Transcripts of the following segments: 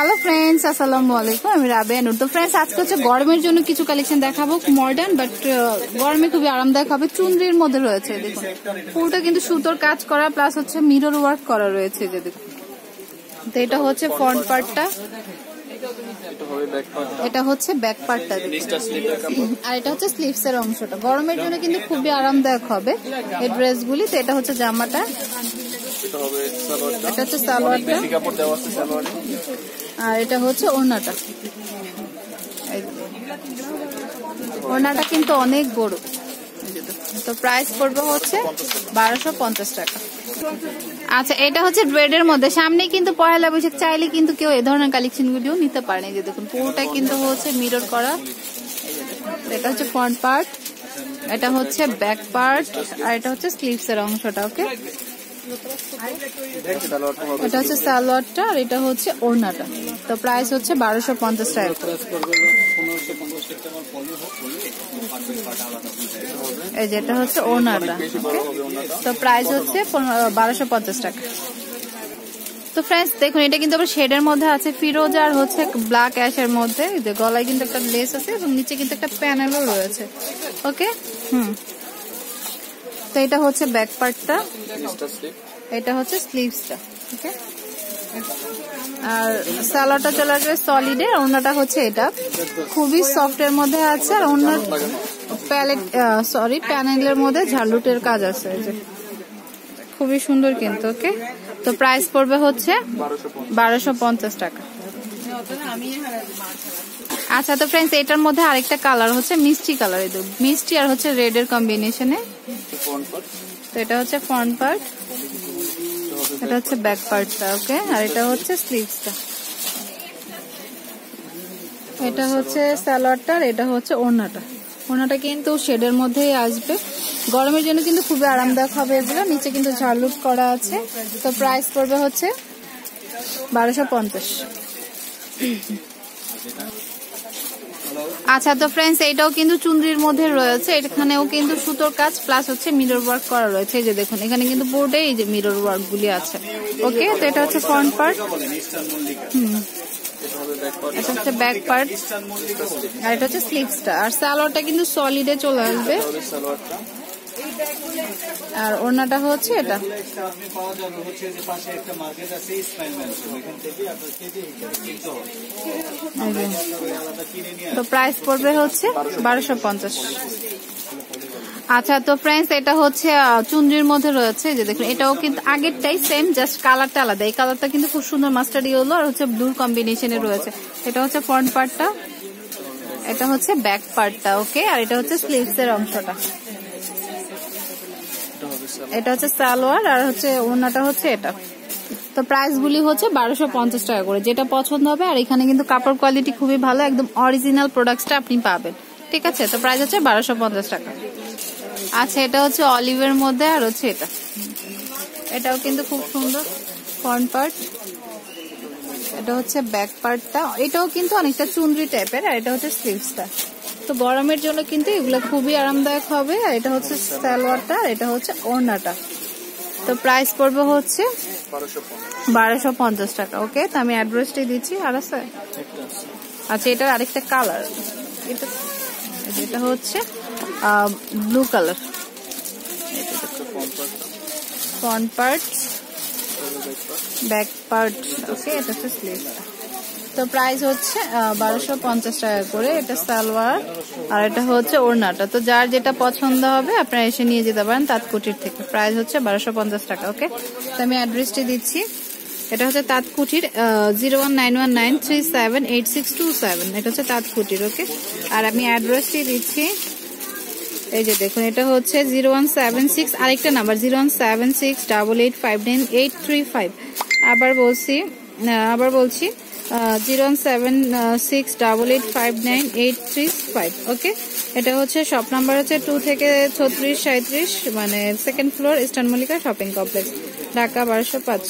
Hello friends আসসালামু আলাইকুম আমি রাবেয়া নূর তো ফ্রেন্ডস আজকে হচ্ছে গরমের জন্য কিছু কালেকশন দেখাবো মডার্ন বাট গরমে খুবই আরামদায়ক হবে। চুনরির মধ্যে রয়েছে, দেখুন। পুরোটা কিন্তু সুতোর কাজ করা প্লাস হচ্ছে মিরর ওয়ার্ক করা রয়েছে, যে দেখুন। তো এটা হচ্ছে ফ্রন্ট পার্টটা এটা হচ্ছে ব্যাক পার্টটা আর এটা হচ্ছে স্লিভস এর অংশটা। গরমের জন্য কিন্তু খুবই আরামদায়ক হবে এই ড্রেসগুলি তো এটা হচ্ছে জামাটা। এটা হচ্ছে সালোয়ারটা। আর এটা হচ্ছে ওড়নাটা। ওড়নাটা কিন্তু অনেক বড়। তো। প্রাইস পড়বে হচ্ছে বারোশো পঞ্চাশ টাকা। আচ্ছা এটা হচ্ছে ড্রেডের মধ্যে। সামনে কিন্তু পয়লা বৈশাখ চাইলে কিন্তু কেউ এ ধরনের কালেকশন গুলিও নিতে পারে। যে দেখুন পুরোটা কিন্তু হচ্ছে মিরর করা। এটা হচ্ছে ফ্রন্ট পার্ট এটা হচ্ছে ব্যাক পার্ট আর এটা হচ্ছে স্লিভস এর অংশটা ওকে এটা হচ্ছে সালোয়ারটা আর এটা হচ্ছে ওড়নাটা। তো প্রাইস হচ্ছে বারোশো পঞ্চাশ টাকা এই যেটা হচ্ছে ওড়নাটা তো প্রাইস হচ্ছে বারোশো পঞ্চাশ টাকা। তো ফ্রেন্ডস দেখুন, এটা কিন্তু আবার শেডের মধ্যে আছে। ফিরোজ আর হচ্ছে ব্ল্যাক অ্যাশের মধ্যে। গলায় কিন্তু একটা লেস আছে এবং নিচে কিন্তু একটা প্যানেলও রয়েছে ওকে হুম। তো এটা হচ্ছে ব্যাক পার্টটা এটা হচ্ছে স্লিভসটা ওকে আর সালোয়ারটা চলে আসবে সলিডে অন্যটা হচ্ছে এটা। খুবই সফট এর মধ্যে আছে আর অন্য প্যালেট সরি প্যানেলের মধ্যে ঝালুটের কাজ আছে যে। খুবই সুন্দর কিন্তু ওকে তো প্রাইস পড়বে হচ্ছে বারোশো পঞ্চাশ টাকা। আচ্ছা তো ফ্রেন্ডস এটার মধ্যে আরেকটা কালার হচ্ছে মিষ্টি কালার এই মিষ্টি আর হচ্ছে রেড এর কম্বিনেশনে তো এটা হচ্ছে ফ্রন্ট পার্ট এটা হচ্ছে ব্যাক পার্টটা ওকে আর এটা হচ্ছে স্লিভসটা এটা হচ্ছে সালোয়ারটা আর এটা হচ্ছে ওড়নাটা। ওড়নাটা কিন্তু শেডের মধ্যেই আসবে। গরমের জন্য কিন্তু খুবই আরামদায়ক হবে এগুলো। নিচে কিন্তু ঝালুট করা আছে। তো প্রাইস পড়বে হচ্ছে বারোশো পঞ্চাশ। আচ্ছা তো ফ্রেন্ডস এটাও কিন্তু চুনরির মধ্যে রয়েছে। এখানেও কিন্তু সুতোর কাজ প্লাস হচ্ছে মিরর ওয়ার্ক করা রয়েছে। এই যে দেখুন, এখানে কিন্তু বোর্ডে এই যে মিরর ওয়ার্ক গুলি আছে। ওকে তো এটা হচ্ছে ফ্রন্ট পার্ট হুম। এটা হচ্ছে ব্যাক আর এটা হচ্ছে আর সালোয়ারটা কিন্তু সলিডে চলে আসবে। আর ওড়নাটা হচ্ছে এটা? যে। তো প্রাইস পড়বে হচ্ছে বারোশো পঞ্চাশ। আচ্ছা তো ফ্রেন্ডস এটা হচ্ছে চুনরির মধ্যে রয়েছে যে দেখুন এটাও কিন্তু আগেরটাই সেম জাস্ট কালারটা আলাদা। এই কালারটা কিন্তু খুব সুন্দর মাস্টার হলো আর হচ্ছে ব্লুর কম্বিনেশনে রয়েছে। এটা হচ্ছে ফ্রন্ট পার্টটা এটা হচ্ছে ব্যাক পার্টটা ওকে আর এটা হচ্ছে স্লিভস এর অংশটা। এটা হচ্ছে সালোয়ার আর হচ্ছে ওড়নাটা হচ্ছে এটা। তো প্রাইস গুলি হচ্ছে বারোশো পঞ্চাশ টাকা করে। যেটা পছন্দ হবে, আর এখানে কিন্তু কাপড় কোয়ালিটি খুবই ভালো, একদম অরিজিনাল প্রোডাক্টসটা আপনি পাবেন। ঠিক আছে? তো প্রাইস হচ্ছে বারোশো পঞ্চাশ টাকা। আচ্ছা এটা হচ্ছে অলিভের মধ্যে আর হচ্ছে এটা। এটাও কিন্তু খুব সুন্দর ফ্রন্ট পার্ট এটা হচ্ছে ব্যাক পার্টটা এটাও কিন্তু অনেকটা চুনরি টাইপের আর এটা হচ্ছে স্লিভসটা তো গরমের জন্য কিন্তু এগুলো খুবই আরামদায়ক হবে। আর এটা হচ্ছে সালোয়ারটা, আর এটা হচ্ছে ওড়নাটা। তো প্রাইস পড়বে হচ্ছে বারোশো পঞ্চাশ টাকা। ওকে তো আমি অ্যাড্রেসটাই দিচ্ছি। আর আছে? আচ্ছা এটার আরেকটা কালার এটা এটা হচ্ছে blue colour front part back part okay এটা হচ্ছে স্লিভসটা তো প্রাইস হচ্ছে বারোশো পঞ্চাশ টাকা করে। এটা সালোয়ার, আর এটা হচ্ছে ওড়নাটা। তো যার যেটা পছন্দ হবে, আপনারা এসে নিয়ে যেতে পারেন তাঁতকুটির থেকে। প্রাইস হচ্ছে বারোশো পঞ্চাশ টাকা, ওকে? তো আমি অ্যাড্রেসটি দিচ্ছি। এটা হচ্ছে Tantkutir zero one nine one nine three seven eight six two seven এটা হচ্ছে তাঁতকুটির, ওকে? আর আমি অ্যাড্রেসটি দিচ্ছি। এই যে দেখুন, এটা হচ্ছে জিরো ওয়ান সেভেন সিক্স আরেকটা number zero one seven six double eight five nine eight three five আবার বলছি আবার বলছি zero seven six double eight five nine eight three five, okay? এটা হচ্ছে শপ নাম্বার হচ্ছে টু থেকে ছত্রিশ সাঁত্রিশ মানে second floor Eastern Mallika Shopping Complex, Dhaka বারোশো পাঁচ,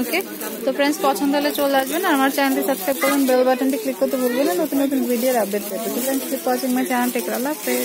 ওকে? তো ফ্রেন্ডস পছন্দ হলে চলে আসবেন আর আমার চ্যানেলটি সাবস্ক্রাইব করুন বেল বাটনটি ক্লিক করতে ভুলবেন নতুন নতুন ভিডিওর আপডেট পেতে। Friends keep watching my channel take Allah হাফেজ।